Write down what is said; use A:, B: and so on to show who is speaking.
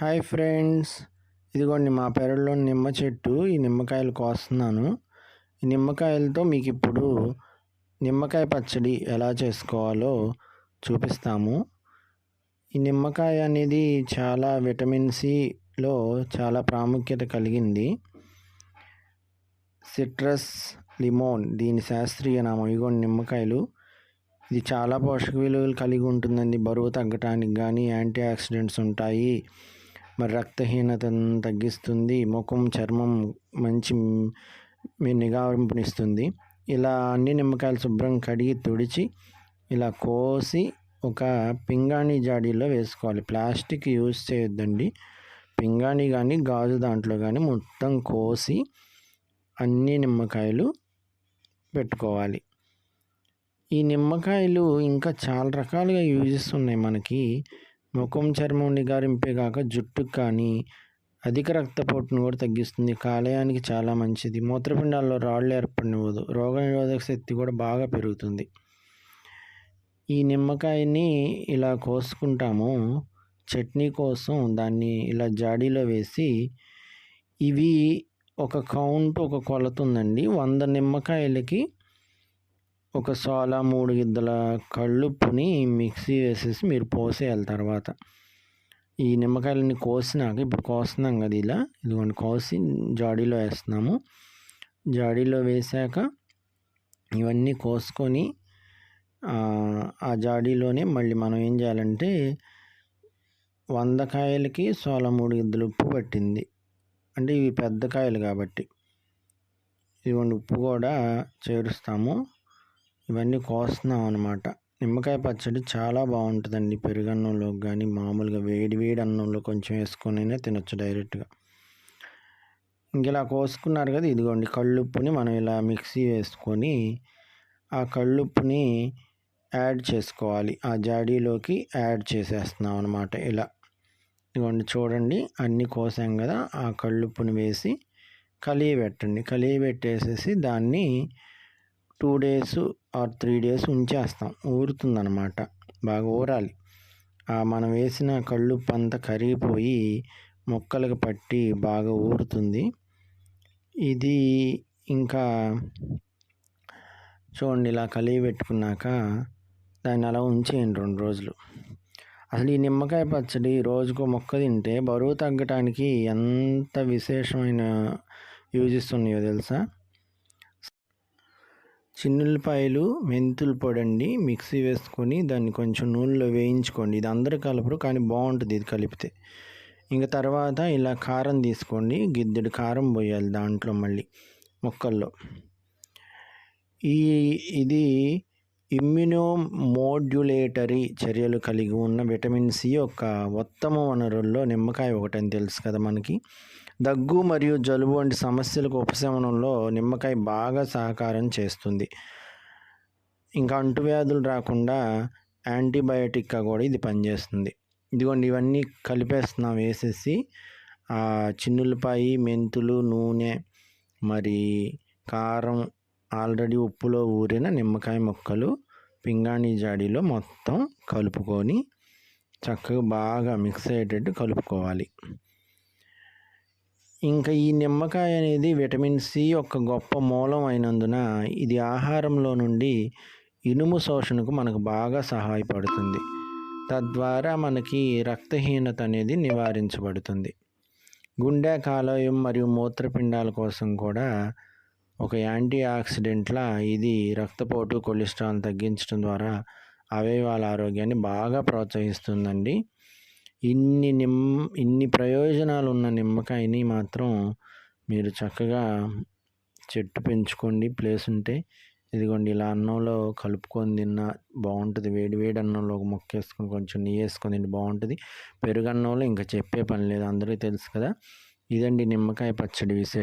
A: Hi friends. ఇదిగోండి మా పెరడులో నిమ్మ చెట్టు ఈ నిమ్మకాయలు కోస్తున్నాను. ఈ నిమ్మకాయలతో మీకు ఇప్పుడు నిమ్మకాయ పచ్చడి ఎలా చేసుకోవాలో చూపిస్తాము. ఈ నిమ్మకాయ అనేది చాలా విటమిన్ సిలో చాలా ప్రాముఖ్యత కలిగింది. సిట్రస్ లిమోన్ దీని శాస్త్రీయ నామం. ఇదిగోండి నిమ్మకాయలు. ఇది చాలా పోషక విలువలు కలిగి ఉంటుందండి. బరువు తగ్గటానికి కానీ యాంటీ ఆక్సిడెంట్స్ ఉంటాయి. మరి రక్తహీనతను తగ్గిస్తుంది. ముఖం చర్మం మంచి మీ నిగారింపునిస్తుంది ఇలా అన్ని నిమ్మకాయలు శుభ్రం కడిగి తుడిచి ఇలా కోసి ఒక పింగాణి జాడీలో వేసుకోవాలి. ప్లాస్టిక్ యూజ్ చేయొద్దండి. పింగాణి కానీ గాజు దాంట్లో కానీ మొత్తం కోసి అన్ని నిమ్మకాయలు పెట్టుకోవాలి. ఈ నిమ్మకాయలు ఇంకా చాలా రకాలుగా యూజెస్ ఉన్నాయి మనకి. ముఖం చర్మం నిగారింపే కాక జుట్టుకు కానీ అధిక రక్తపోటును కూడా తగ్గిస్తుంది. కాలేయానికి చాలా మంచిది. మూత్రపిండాల్లో రాళ్ళు ఏర్పడినవ్వదు. రోగ నిరోధక శక్తి కూడా బాగా పెరుగుతుంది. ఈ నిమ్మకాయని ఇలా కోసుకుంటాము. చట్నీ కోసం దాన్ని ఇలా జాడీలో వేసి ఇవి ఒక కౌంట్ ఒక కొలత ఉందండి. వంద నిమ్మకాయలకి ఒక సోల మూడు గిద్దల కళ్ళుప్పుని మిక్సీ వేసేసి మీరు పోసేయాలి తర్వాత. ఈ నిమ్మకాయలని కోసినాక ఇప్పుడు కోస్తున్నాం కదా ఇలా. ఇదిగోండి కోసి జాడీలో వేస్తున్నాము. జాడీలో వేసాక ఇవన్నీ కోసుకొని ఆ జాడీలోనే మళ్ళీ మనం ఏం చేయాలంటే వంద కాయలకి సోల మూడు గిద్దలు ఉప్పు పట్టింది. అంటే ఇవి పెద్ద కాయలు కాబట్టి. ఇదిగోండి ఉప్పు కూడా చేరుస్తాము. ఇవన్నీ కోస్తున్నాం అనమాట నిమ్మకాయ పచ్చడి చాలా బాగుంటుందండి. పెరుగన్నంలో కానీ మామూలుగా వేడి వేడి అన్నంలో కొంచెం వేసుకొని తినొచ్చు డైరెక్ట్గా. ఇంక ఇలా కోసుకున్నారు కదా ఇదిగోండి కళ్ళుప్పుని మనం ఇలా మిక్సీ వేసుకొని ఆ కళ్ళుప్పుని యాడ్ చేసుకోవాలి. ఆ జాడీలోకి యాడ్ చేసేస్తున్నాం అనమాట ఇలా. ఇదిగోండి చూడండి అన్నీ కోసాం కదా ఆ కళ్ళుప్పుని వేసి కలిగి పెట్టండి కలిగి పెట్టేసేసి దాన్ని two days or three days ఉంచేస్తాం. ఊరుతుందనమాట బాగా ఊరాలి. మనం వేసిన కళ్ళుప్పు అంతా కరిగిపోయి మొక్కలకు పట్టి బాగా ఊరుతుంది. ఇది ఇంకా చూడండి ఇలా కలిగి పెట్టుకున్నాక దాన్ని అలా ఉంచేయండి రెండు రోజులు. అసలు ఈ నిమ్మకాయ పచ్చడి రోజుకు మొక్క తింటే బరువు తగ్గటానికి ఎంత విశేషమైన యూజెస్ ఉన్నాయో తెలుసా? చిన్నులపాయలు మెంతులు పొడండి మిక్సీ వేసుకొని దాన్ని కొంచెం నూనెలో వేయించుకోండి. ఇది అందరూ కలపరు కానీ బాగుంటుంది ఇది కలిపితే. ఇంకా తర్వాత ఇలా కారం తీసుకోండి. గిద్దెడు కారం పోయాలి దాంట్లో మళ్ళీ మొక్కల్లో. ఈ ఇది ఇమ్యునోమోడ్యులేటరీ చర్యలు కలిగి ఉన్న విటమిన్ సి యొక్క ఉత్తమ వనరుల్లో నిమ్మకాయ ఒకటని తెలుసు కదా మనకి. దగ్గు మరియు జలుబు వంటి సమస్యలకు ఉపశమనంలో నిమ్మకాయ బాగా సహకారం చేస్తుంది. ఇంకా అంటువ్యాధులు రాకుండా యాంటీబయాటిక్గా కూడా ఇది పనిచేస్తుంది. ఇదిగోండి ఇవన్నీ కలిపేస్తున్నాం వేసేసి చిన్నులపాయి మెంతులు నూనె మరి కారం ఆల్రెడీ ఉప్పులో ఊరిన నిమ్మకాయ ముక్కలు పింగాణి జాడీలో మొత్తం కలుపుకొని చక్కగా బాగా మిక్స్ అయ్యేటట్టు కలుపుకోవాలి. ఇంకా ఈ నిమ్మకాయ అనేది విటమిన్ సి యొక్క గొప్ప మూలం అయినందున ఇది ఆహారంలో నుండి ఇనుము శోషణకు మనకు బాగా సహాయపడుతుంది. తద్వారా మనకి రక్తహీనత అనేది నివారించబడుతుంది. గుండె కాలేయం మరియు మూత్రపిండాల కోసం కూడా ఒక యాంటీ ఆక్సిడెంట్లా ఇది రక్తపోటు కొలెస్ట్రాల్ తగ్గించడం ద్వారా అవయవాల ఆరోగ్యాన్ని బాగా ప్రోత్సహిస్తుందండి. ఇన్ని నిమ్ ఇన్ని ప్రయోజనాలు ఉన్న నిమ్మకాయని మాత్రం మీరు చక్కగా చెట్టు పెంచుకోండి ప్లేస్ ఉంటే. ఇదిగోండి ఇలా అన్నంలో కలుపుకొని తిన్నా బాగుంటుంది. వేడి వేడి అన్నంలో ఒక ముక్క వేసుకొని కొంచెం నెయ్యి వేసుకొని తింటే బాగుంటుంది. పెరుగు అన్నంలో ఇంకా చెప్పే పని లేదు. అందరికీ తెలుసు కదా. ఇదండి నిమ్మకాయ పచ్చడి విశేషం.